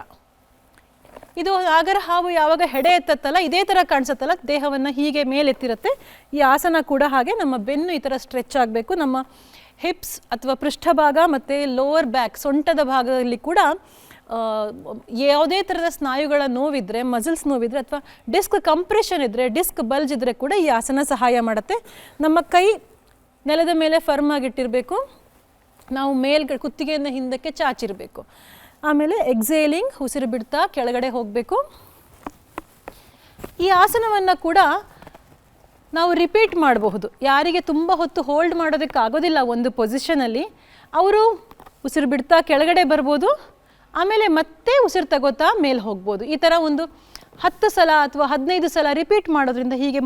ಇದು ಆಗರ ಹಾವು ಯಾವಾಗ ಹೆಡೆ ಎತ್ತತ್ತಲ್ಲ, ಇದೇ ಥರ ಕಾಣಿಸುತ್ತಲ್ಲ, ದೇಹವನ್ನು ಹೀಗೆ ಮೇಲೆತ್ತಿರುತ್ತೆ. ಈ ಆಸನ ಕೂಡ ಹಾಗೆ ನಮ್ಮ ಬೆನ್ನು ಈ ಥರ ಸ್ಟ್ರೆಚ್ ಆಗಬೇಕು. ನಮ್ಮ ಹಿಪ್ಸ್ ಅಥವಾ ಪೃಷ್ಠಭಾಗ ಮತ್ತು ಲೋವರ್ ಬ್ಯಾಕ್ ಸೊಂಟದ ಭಾಗದಲ್ಲಿ ಕೂಡ ಯಾವುದೇ ಥರದ ಸ್ನಾಯುಗಳ ನೋವಿದ್ರೆ, ಮಸಲ್ಸ್ ನೋವಿದ್ರೆ ಅಥವಾ ಡಿಸ್ಕ್ ಕಂಪ್ರೆಷನ್ ಇದ್ದರೆ ಡಿಸ್ಕ್ ಬಲ್ಜ್ ಇದ್ದರೆ ಕೂಡ ಈ ಆಸನ ಸಹಾಯ ಮಾಡುತ್ತೆ. ನಮ್ಮ ಕೈ ನೆಲದ ಮೇಲೆ ಫರ್ಮ್ ಆಗಿಟ್ಟಿರಬೇಕು. ನಾವು ಮೇಲ್ಗಡೆ ಕುತ್ತಿಗೆಯನ್ನು ಹಿಂದಕ್ಕೆ ಚಾಚಿರಬೇಕು. ಆಮೇಲೆ ಎಕ್ಸೇಲಿಂಗ್ ಉಸಿರು ಬಿಡ್ತಾ ಕೆಳಗಡೆ ಹೋಗಬೇಕು. ಈ ಆಸನವನ್ನು ಕೂಡ ನಾವು ರಿಪೀಟ್ ಮಾಡಬಹುದು. ಯಾರಿಗೆ ತುಂಬ ಹೊತ್ತು ಹೋಲ್ಡ್ ಮಾಡೋದಕ್ಕೆ ಆಗೋದಿಲ್ಲ ಒಂದು ಪೊಸಿಷನಲ್ಲಿ ಅವರು ಉಸಿರು ಬಿಡ್ತಾ ಕೆಳಗಡೆ ಬರ್ಬೋದು, ಆಮೇಲೆ ಮತ್ತೆ ಉಸಿರು ತಗೋತಾ ಮೇಲೆ ಹೋಗ್ಬೋದು. ಈ ಥರ ಒಂದು ಹತ್ತು ಸಲ ಅಥವಾ ಹದಿನೈದು ಸಲ ರಿಪೀಟ್ ಮಾಡೋದ್ರಿಂದ ಹೀಗೆ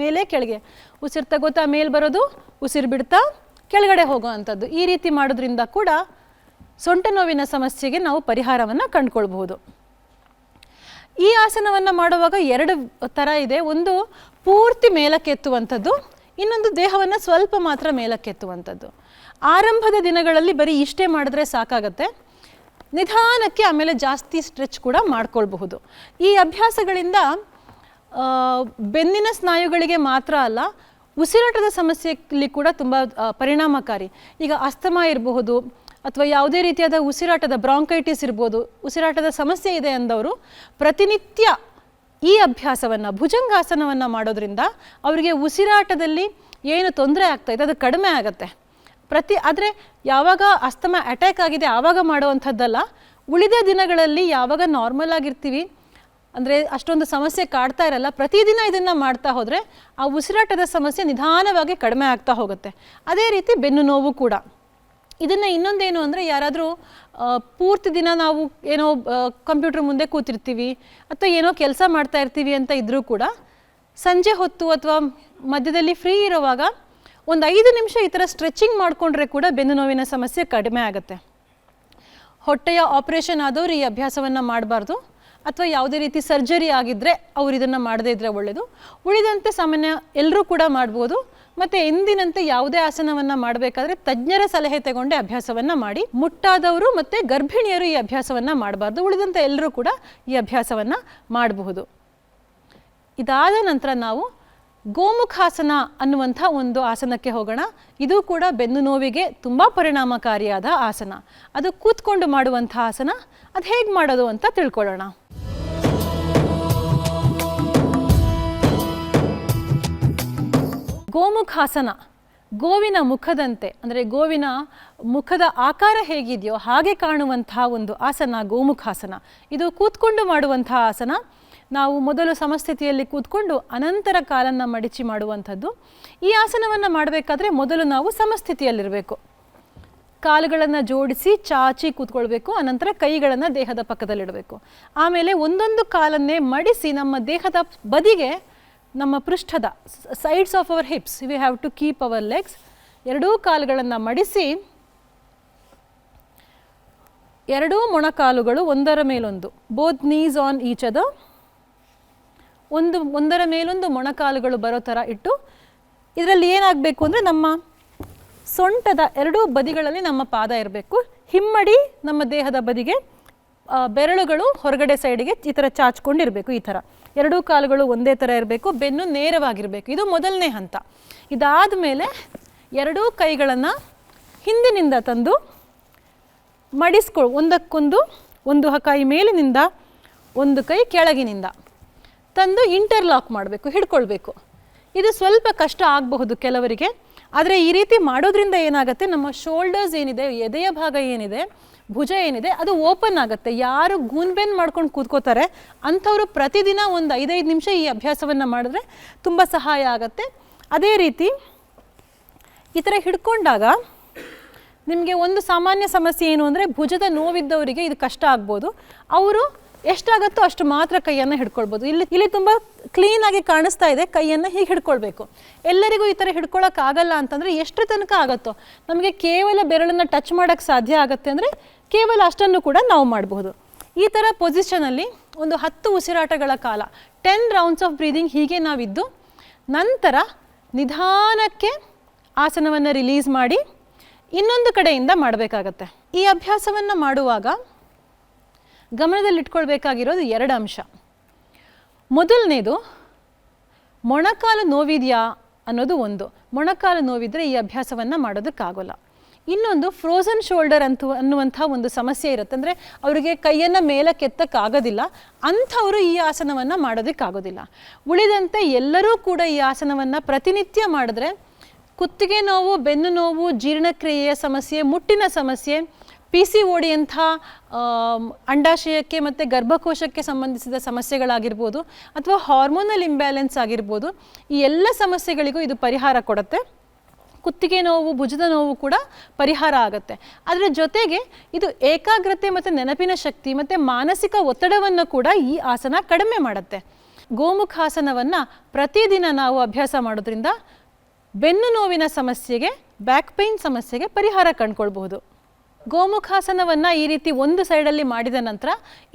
ಮೇಲೆ ಕೆಳಗೆ ಉಸಿರು ತಗೋತಾ ಮೇಲೆ ಬರೋದು, ಉಸಿರು ಬಿಡ್ತಾ ಕೆಳಗಡೆ ಹೋಗೋ ಅಂಥದ್ದು ಈ ರೀತಿ ಮಾಡೋದ್ರಿಂದ ಕೂಡ ಸೊಂಟ ನೋವಿನ ಸಮಸ್ಯೆಗೆ ನಾವು ಪರಿಹಾರವನ್ನು ಕಂಡುಕೊಳ್ಬಹುದು. ಈ ಆಸನವನ್ನು ಮಾಡುವಾಗ ಎರಡು ಥರ ಇದೆ. ಒಂದು ಪೂರ್ತಿ ಮೇಲಕ್ಕೆತ್ತುವಂಥದ್ದು, ಇನ್ನೊಂದು ದೇಹವನ್ನು ಸ್ವಲ್ಪ ಮಾತ್ರ ಮೇಲಕ್ಕೆತ್ತುವಂಥದ್ದು. ಆರಂಭದ ದಿನಗಳಲ್ಲಿ ಬರೀ ಇಷ್ಟೇ ಮಾಡಿದ್ರೆ ಸಾಕಾಗತ್ತೆ. ನಿಧಾನಕ್ಕೆ ಆಮೇಲೆ ಜಾಸ್ತಿ ಸ್ಟ್ರೆಚ್ ಕೂಡ ಮಾಡ್ಕೊಳ್ಬಹುದು. ಈ ಅಭ್ಯಾಸಗಳಿಂದ ಬೆನ್ನಿನ ಸ್ನಾಯುಗಳಿಗೆ ಮಾತ್ರ ಅಲ್ಲ ಉಸಿರಾಟದ ಸಮಸ್ಯೆಯಲ್ಲಿ ಕೂಡ ತುಂಬ ಪರಿಣಾಮಕಾರಿ. ಈಗ ಅಸ್ತಮಾ ಇರಬಹುದು ಅಥವಾ ಯಾವುದೇ ರೀತಿಯಾದ ಉಸಿರಾಟದ ಬ್ರಾಂಕೈಟಿಸ್ ಇರ್ಬೋದು, ಉಸಿರಾಟದ ಸಮಸ್ಯೆ ಇದೆ ಅಂದವರು ಪ್ರತಿನಿತ್ಯ ಈ ಅಭ್ಯಾಸವನ್ನು, ಭುಜಂಗಾಸನವನ್ನು ಮಾಡೋದ್ರಿಂದ ಅವರಿಗೆ ಉಸಿರಾಟದಲ್ಲಿ ಏನು ತೊಂದರೆ ಆಗ್ತಾ ಇದೆ, ಅದು ಕಡಿಮೆ ಆಗುತ್ತೆ. ಪ್ರತಿ, ಆದರೆ ಯಾವಾಗ ಅಸ್ತಮ ಅಟ್ಯಾಕ್ ಆಗಿದೆ, ಆವಾಗ ಮಾಡುವಂಥದ್ದಲ್ಲ, ಉಳಿದ ದಿನಗಳಲ್ಲಿ ಯಾವಾಗ ನಾರ್ಮಲ್ ಆಗಿರ್ತೀವಿ ಅಂದರೆ ಅಷ್ಟೊಂದು ಸಮಸ್ಯೆ ಕಾಡ್ತಾ ಇರಲ್ಲ. ಪ್ರತಿದಿನ ಇದನ್ನು ಮಾಡ್ತಾ ಹೋದರೆ ಆ ಉಸಿರಾಟದ ಸಮಸ್ಯೆ ನಿಧಾನವಾಗಿ ಕಡಿಮೆ ಆಗ್ತಾ ಹೋಗುತ್ತೆ. ಅದೇ ರೀತಿ ಬೆನ್ನು ನೋವು ಕೂಡ. ಇದನ್ನು ಇನ್ನೊಂದೇನು ಅಂದರೆ ಯಾರಾದರೂ ಪೂರ್ತಿ ದಿನ ನಾವು ಏನೋ ಕಂಪ್ಯೂಟರ್ ಮುಂದೆ ಕೂತಿರ್ತೀವಿ ಅಥವಾ ಏನೋ ಕೆಲಸ ಮಾಡ್ತಾ ಇರ್ತೀವಿ ಅಂತ ಇದ್ದರೂ ಕೂಡ ಸಂಜೆ ಹೊತ್ತು ಅಥವಾ ಮಧ್ಯದಲ್ಲಿ ಫ್ರೀ ಇರುವಾಗ ಒಂದು ಐದು ನಿಮಿಷ ಈ ಥರ ಸ್ಟ್ರೆಚಿಂಗ್ ಮಾಡಿಕೊಂಡ್ರೆ ಕೂಡ ಬೆನ್ನು ನೋವಿನ ಸಮಸ್ಯೆ ಕಡಿಮೆ ಆಗುತ್ತೆ. ಹೊಟ್ಟೆಯ ಆಪರೇಷನ್ ಆದವರು ಈ ಅಭ್ಯಾಸವನ್ನು ಮಾಡಬಾರ್ದು. ಅಥವಾ ಯಾವುದೇ ರೀತಿ ಸರ್ಜರಿ ಆಗಿದ್ದರೆ ಅವ್ರು ಇದನ್ನು ಮಾಡದೇ ಇದ್ದರೆ ಒಳ್ಳೆಯದು ಉಳಿದಂತೆ ಸಾಮಾನ್ಯ ಎಲ್ಲರೂ ಕೂಡ ಮಾಡ್ಬೋದು. ಮತ್ತು ಎಂದಿನಂತೆ ಯಾವುದೇ ಆಸನವನ್ನು ಮಾಡಬೇಕಾದ್ರೆ ತಜ್ಞರ ಸಲಹೆ ತಗೊಂಡೆ ಅಭ್ಯಾಸವನ್ನು ಮಾಡಿ, ಮುಟ್ಟಾದವರು ಮತ್ತು ಗರ್ಭಿಣಿಯರು ಈ ಅಭ್ಯಾಸವನ್ನು ಮಾಡಬಾರ್ದು. ಉಳಿದಂತೆ ಎಲ್ಲರೂ ಕೂಡ ಈ ಅಭ್ಯಾಸವನ್ನು ಮಾಡಬಹುದು. ಇದಾದ ನಂತರ ನಾವು ಗೋಮುಖಾಸನ ಅನ್ನುವಂಥ ಒಂದು ಆಸನಕ್ಕೆ ಹೋಗೋಣ. ಇದು ಕೂಡ ಬೆನ್ನು ನೋವಿಗೆ ತುಂಬ ಪರಿಣಾಮಕಾರಿಯಾದ ಆಸನ. ಅದು ಕೂತ್ಕೊಂಡು ಮಾಡುವಂಥ ಆಸನ. ಅದು ಹೇಗೆ ಮಾಡೋದು ಅಂತ ತಿಳ್ಕೊಳ್ಳೋಣ. ಗೋಮುಖಾಸನ, ಗೋವಿನ ಮುಖದಂತೆ, ಅಂದರೆ ಗೋವಿನ ಮುಖದ ಆಕಾರ ಹೇಗಿದೆಯೋ ಹಾಗೆ ಕಾಣುವಂತಹ ಒಂದು ಆಸನ ಗೋಮುಖಾಸನ. ಇದು ಕೂತ್ಕೊಂಡು ಮಾಡುವಂತಹ ಆಸನ. ನಾವು ಮೊದಲು ಸಮಸ್ಥಿತಿಯಲ್ಲಿ ಕೂತ್ಕೊಂಡು ಅನಂತರ ಕಾಲನ್ನು ಮಡಿಚಿ ಮಾಡುವಂಥದ್ದು. ಈ ಆಸನವನ್ನು ಮಾಡಬೇಕಾದ್ರೆ ಮೊದಲು ನಾವು ಸಮಸ್ಥಿತಿಯಲ್ಲಿರಬೇಕು. ಕಾಲುಗಳನ್ನು ಜೋಡಿಸಿ ಚಾಚಿ ಕೂತ್ಕೊಳ್ಬೇಕು ಅನಂತರ ಕೈಗಳನ್ನು ದೇಹದ ಪಕ್ಕದಲ್ಲಿಡಬೇಕು. ಆಮೇಲೆ ಒಂದೊಂದು ಕಾಲನ್ನೇ ಮಡಿಸಿ ನಮ್ಮ ದೇಹದ ಬದಿಗೆ ನಮ್ಮ ಪೃಷ್ಠದ sides of our hips we have to keep our legs ಎರಡೂ ಕಾಲುಗಳನ್ನು ಮಡಿಸಿ, ಎರಡೂ ಮೊಣಕಾಲುಗಳು ಒಂದರ ಮೇಲೊಂದು ಬೋತ್ ನೀಸ್ ಆನ್ ಈಚ್ ಅದ ಒಂದು, ಒಂದರ ಮೇಲೊಂದು ಮೊಣಕಾಲುಗಳು ಬರೋ ಥರ ಇಟ್ಟು, ಇದರಲ್ಲಿ ಏನಾಗಬೇಕು ಅಂದರೆ ನಮ್ಮ ಸೊಂಟದ ಎರಡೂ ಬದಿಗಳಲ್ಲಿ ನಮ್ಮ ಪಾದ ಇರಬೇಕು. ಹಿಮ್ಮಡಿ ನಮ್ಮ ದೇಹದ ಬದಿಗೆ ಬೆರಳುಗಳು ಹೊರಗಡೆ ಸೈಡಿಗೆ ಈ ಥರ ಚಾಚ್ಕೊಂಡಿರಬೇಕು ಈ ಥರ ಎರಡೂ ಕಾಲುಗಳು ಒಂದೇ ಥರ ಇರಬೇಕು, ಬೆನ್ನು ನೇರವಾಗಿರಬೇಕು. ಇದು ಮೊದಲನೇ ಹಂತ. ಇದಾದ ಮೇಲೆ ಎರಡೂ ಕೈಗಳನ್ನು ಹಿಂದಿನಿಂದ ತಂದು ಮಡಿಸ್ಕೊ, ಒಂದಕ್ಕೊಂದು, ಒಂದು ಕೈ ಮೇಲಿನಿಂದ ಒಂದು ಕೈ ಕೆಳಗಿನಿಂದ ತಂದು ಇಂಟರ್ಲಾಕ್ ಮಾಡಬೇಕು, ಹಿಡ್ಕೊಳ್ಬೇಕು. ಇದು ಸ್ವಲ್ಪ ಕಷ್ಟ ಆಗಬಹುದು ಕೆಲವರಿಗೆ. ಆದರೆ ಈ ರೀತಿ ಮಾಡೋದ್ರಿಂದ ಏನಾಗುತ್ತೆ? ನಮ್ಮ ಶೋಲ್ಡರ್ಸ್ ಏನಿದೆ, ಎದೆಯ ಭಾಗ ಏನಿದೆ, ಭುಜ ಏನಿದೆ, ಅದು ಓಪನ್ ಆಗುತ್ತೆ. ಯಾರು ಗೂನ್ಬೆನ್ ಮಾಡ್ಕೊಂಡು ಕೂತ್ಕೋತಾರೆ, ಅಂಥವರು ಪ್ರತಿದಿನ ಒಂದು ಐದೈದು ನಿಮಿಷ ಈ ಅಭ್ಯಾಸವನ್ನು ಮಾಡಿದ್ರೆ ತುಂಬ ಸಹಾಯ ಆಗುತ್ತೆ. ಅದೇ ರೀತಿ ಈ ಥರ ಹಿಡ್ಕೊಂಡಾಗ ನಿಮಗೆ ಒಂದು ಸಾಮಾನ್ಯ ಸಮಸ್ಯೆ ಏನು ಅಂದರೆ ಭುಜದ ನೋವಿದ್ದವರಿಗೆ ಇದು ಕಷ್ಟ ಆಗ್ಬೋದು. ಅವರು ಎಷ್ಟಾಗತ್ತೋ ಅಷ್ಟು ಮಾತ್ರ ಕೈಯನ್ನು ಹಿಡ್ಕೊಳ್ಬೋದು. ಇಲ್ಲಿ ಇಲ್ಲಿ ತುಂಬ ಕ್ಲೀನಾಗಿ ಕಾಣಿಸ್ತಾ ಇದೆ ಕೈಯನ್ನು ಹೀಗೆ ಹಿಡ್ಕೊಳ್ಬೇಕು. ಎಲ್ಲರಿಗೂ ಈ ಥರ ಹಿಡ್ಕೊಳಕ್ಕಾಗಲ್ಲ ಅಂತಂದರೆ ಎಷ್ಟು ತನಕ ಆಗುತ್ತೋ. ನಮಗೆ ಕೇವಲ ಬೆರಳನ್ನು ಟಚ್ ಮಾಡೋಕ್ಕೆ ಸಾಧ್ಯ ಆಗುತ್ತೆ ಅಂದರೆ ಕೇವಲ ಅಷ್ಟನ್ನು ಕೂಡ ನಾವು ಮಾಡಬಹುದು. ಈ ಥರ ಪೊಸಿಷನಲ್ಲಿ ಒಂದು ಹತ್ತು ಉಸಿರಾಟಗಳ ಕಾಲ ಟೆನ್ ರೌಂಡ್ಸ್ ಆಫ್ ಬ್ರೀದಿಂಗ್ ಹೀಗೆ ನಾವಿದ್ದು. ನಂತರ ನಿಧಾನಕ್ಕೆ ಆಸನವನ್ನು ರಿಲೀಸ್ ಮಾಡಿ ಇನ್ನೊಂದು ಕಡೆಯಿಂದ ಮಾಡಬೇಕಾಗತ್ತೆ. ಈ ಅಭ್ಯಾಸವನ್ನು ಮಾಡುವಾಗ ಗಮನದಲ್ಲಿಟ್ಕೊಳ್ಬೇಕಾಗಿರೋದು ಎರಡು ಅಂಶ. ಮೊದಲನೇದು, ಮೊಣಕಾಲು ನೋವಿದೆಯಾ ಅನ್ನೋದು ಒಂದು. ಮೊಣಕಾಲು ನೋವಿದ್ರೆ ಈ ಅಭ್ಯಾಸವನ್ನು ಮಾಡೋದಕ್ಕಾಗೋಲ್ಲ. ಇನ್ನೊಂದು ಫ್ರೋಸನ್ ಶೋಲ್ಡರ್ ಅಂತ, ಅನ್ನುವಂಥ ಒಂದು ಸಮಸ್ಯೆ ಇರುತ್ತೆ. ಅಂದರೆ ಅವರಿಗೆ ಕೈಯನ್ನು ಮೇಲಕ್ಕೆತ್ತಕ್ಕಾಗೋದಿಲ್ಲ. ಅಂಥವರು ಈ ಆಸನವನ್ನು ಮಾಡೋದಕ್ಕಾಗೋದಿಲ್ಲ. ಉಳಿದಂತೆ ಎಲ್ಲರೂ ಕೂಡ ಈ ಆಸನವನ್ನು ಪ್ರತಿನಿತ್ಯ ಮಾಡಿದ್ರೆ, ಕುತ್ತಿಗೆ ನೋವು, ಬೆನ್ನು ನೋವು, ಜೀರ್ಣಕ್ರಿಯೆಯ ಸಮಸ್ಯೆ, ಮುಟ್ಟಿನ ಸಮಸ್ಯೆ ಪಿ ಸಿ ಓಡಿಯಂಥ ಅಂಡಾಶಯಕ್ಕೆ ಮತ್ತು ಗರ್ಭಕೋಶಕ್ಕೆ ಸಂಬಂಧಿಸಿದ ಸಮಸ್ಯೆಗಳಾಗಿರ್ಬೋದು ಅಥವಾ ಹಾರ್ಮೋನಲ್ ಇಂಬ್ಯಾಲೆನ್ಸ್ ಆಗಿರ್ಬೋದು, ಈ ಎಲ್ಲ ಸಮಸ್ಯೆಗಳಿಗೂ ಇದು ಪರಿಹಾರ ಕೊಡುತ್ತೆ. ಕುತ್ತಿಗೆ ನೋವು, ಭುಜದ ನೋವು ಕೂಡ ಪರಿಹಾರ ಆಗುತ್ತೆ. ಅದರ ಜೊತೆಗೆ ಇದು ಏಕಾಗ್ರತೆ ಮತ್ತು ನೆನಪಿನ ಶಕ್ತಿ ಮತ್ತು ಮಾನಸಿಕ ಒತ್ತಡವನ್ನು ಕೂಡ ಈ ಆಸನ ಕಡಿಮೆ ಮಾಡುತ್ತೆ. ಗೋಮುಖಾಸನವನ್ನು ಪ್ರತಿದಿನ ನಾವು ಅಭ್ಯಾಸ ಮಾಡೋದ್ರಿಂದ ಬೆನ್ನು ನೋವಿನ ಸಮಸ್ಯೆಗೆ ಬ್ಯಾಕ್ ಪೈನ್ ಸಮಸ್ಯೆಗೆ ಪರಿಹಾರ ಕಂಡುಕೊಳ್ಬಹುದು. ಗೋಮುಖಾಸನವನ್ನು ಈ ರೀತಿ ಒಂದು ಸೈಡಲ್ಲಿ ಮಾಡಿದ ನಂತರ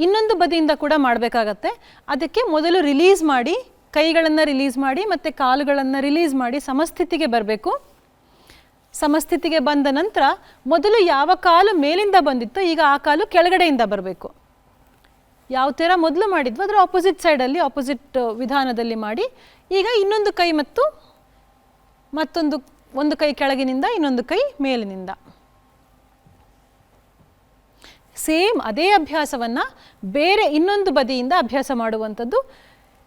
ಇನ್ನೊಂದು ಬದಿಯಿಂದ ಕೂಡ ಮಾಡಬೇಕಾಗತ್ತೆ. ಅದಕ್ಕೆ ಮೊದಲು ರಿಲೀಸ್ ಮಾಡಿ, ಕೈಗಳನ್ನು ರಿಲೀಸ್ ಮಾಡಿ ಮತ್ತು ಕಾಲುಗಳನ್ನು ರಿಲೀಸ್ ಮಾಡಿ ಸಮಸ್ಥಿತಿಗೆ ಬರಬೇಕು. ಸಮಸ್ಥಿತಿಗೆ ಬಂದ ನಂತರ ಮೊದಲು ಯಾವ ಕಾಲು ಮೇಲಿಂದ ಬಂದಿತ್ತೋ ಈಗ ಆ ಕಾಲು ಕೆಳಗಡೆಯಿಂದ ಬರಬೇಕು. ಯಾವ ಥರ ಮೊದಲು ಮಾಡಿದ್ವು ಅದರ ಆಪೋಸಿಟ್ ಸೈಡಲ್ಲಿ ಆಪೋಸಿಟ್ ವಿಧಾನದಲ್ಲಿ ಮಾಡಿ ಈಗ ಇನ್ನೊಂದು ಕೈ ಮತ್ತು ಮತ್ತೊಂದು, ಒಂದು ಕೈ ಕೆಳಗಿನಿಂದ ಇನ್ನೊಂದು ಕೈ ಮೇಲಿನಿಂದ. ಸೇಮ್ ಅದೇ ಅಭ್ಯಾಸವನ್ನು ಬೇರೆ ಇನ್ನೊಂದು ಬದಿಯಿಂದ ಅಭ್ಯಾಸ ಮಾಡುವಂಥದ್ದು.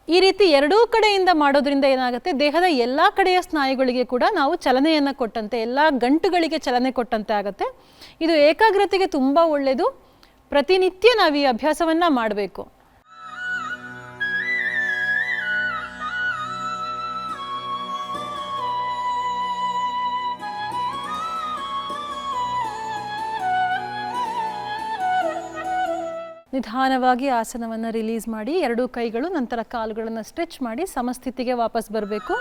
ಈ ರೀತಿ ಎರಡೂ ಕಡೆಯಿಂದ ಮಾಡೋದ್ರಿಂದ ಏನಾಗುತ್ತೆ? ದೇಹದ ಎಲ್ಲ ಕಡೆಯ ಸ್ನಾಯುಗಳಿಗೆ ಕೂಡ ನಾವು ಚಲನೆಯನ್ನು ಕೊಟ್ಟಂತೆ, ಎಲ್ಲ ಗಂಟುಗಳಿಗೆ ಚಲನೆ ಕೊಟ್ಟಂತೆ ಆಗುತ್ತೆ. ಇದು ಏಕಾಗ್ರತೆಗೆ ತುಂಬ ಒಳ್ಳೆಯದು ಪ್ರತಿನಿತ್ಯ ನಾವು ಈ ಅಭ್ಯಾಸವನ್ನು ಮಾಡಬೇಕು. ನಿಧಾನವಾಗಿ ಆಸನವನ್ನು ರಿಲೀಸ್ ಮಾಡಿ, ಎರಡೂ ಕೈಗಳು ನಂತರ ಕಾಲುಗಳನ್ನು ಸ್ಟ್ರೆಚ್ ಮಾಡಿ ಸಮಸ್ಥಿತಿಗೆ ವಾಪಸ್ ಬರಬೇಕು.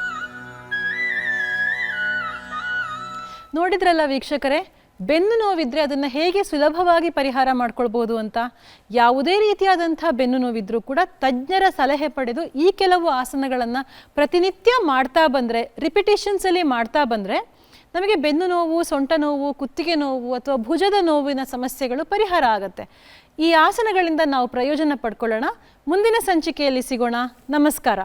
ನೋಡಿದ್ರಲ್ಲ ವೀಕ್ಷಕರೇ, ಬೆನ್ನು ನೋವಿದ್ರೆ ಅದನ್ನು ಹೇಗೆ ಸುಲಭವಾಗಿ ಪರಿಹಾರ ಮಾಡ್ಕೊಳ್ಬೋದು ಅಂತ? ಯಾವುದೇ ರೀತಿಯಾದಂಥ ಬೆನ್ನು ನೋವಿದ್ರೂ ಕೂಡ ತಜ್ಞರ ಸಲಹೆ ಪಡೆದು ಈ ಕೆಲವು ಆಸನಗಳನ್ನು ಪ್ರತಿನಿತ್ಯ ಮಾಡ್ತಾ ಬಂದರೆ ರಿಪಿಟೇಷನ್ಸಲ್ಲಿ ಮಾಡ್ತಾ ಬಂದರೆ ನಮಗೆ ಬೆನ್ನು ನೋವು, ಸೊಂಟ ನೋವು, ಕುತ್ತಿಗೆ ನೋವು ಅಥವಾ ಭುಜದ ನೋವಿನ ಸಮಸ್ಯೆಗಳು ಪರಿಹಾರ ಆಗುತ್ತೆ. ಈ ಆಸನಗಳಿಂದ ನಾವು ಪ್ರಯೋಜನ ಪಡ್ಕೊಳ್ಳೋಣ. ಮುಂದಿನ ಸಂಚಿಕೆಯಲ್ಲಿ ಸಿಗೋಣ. ನಮಸ್ಕಾರ.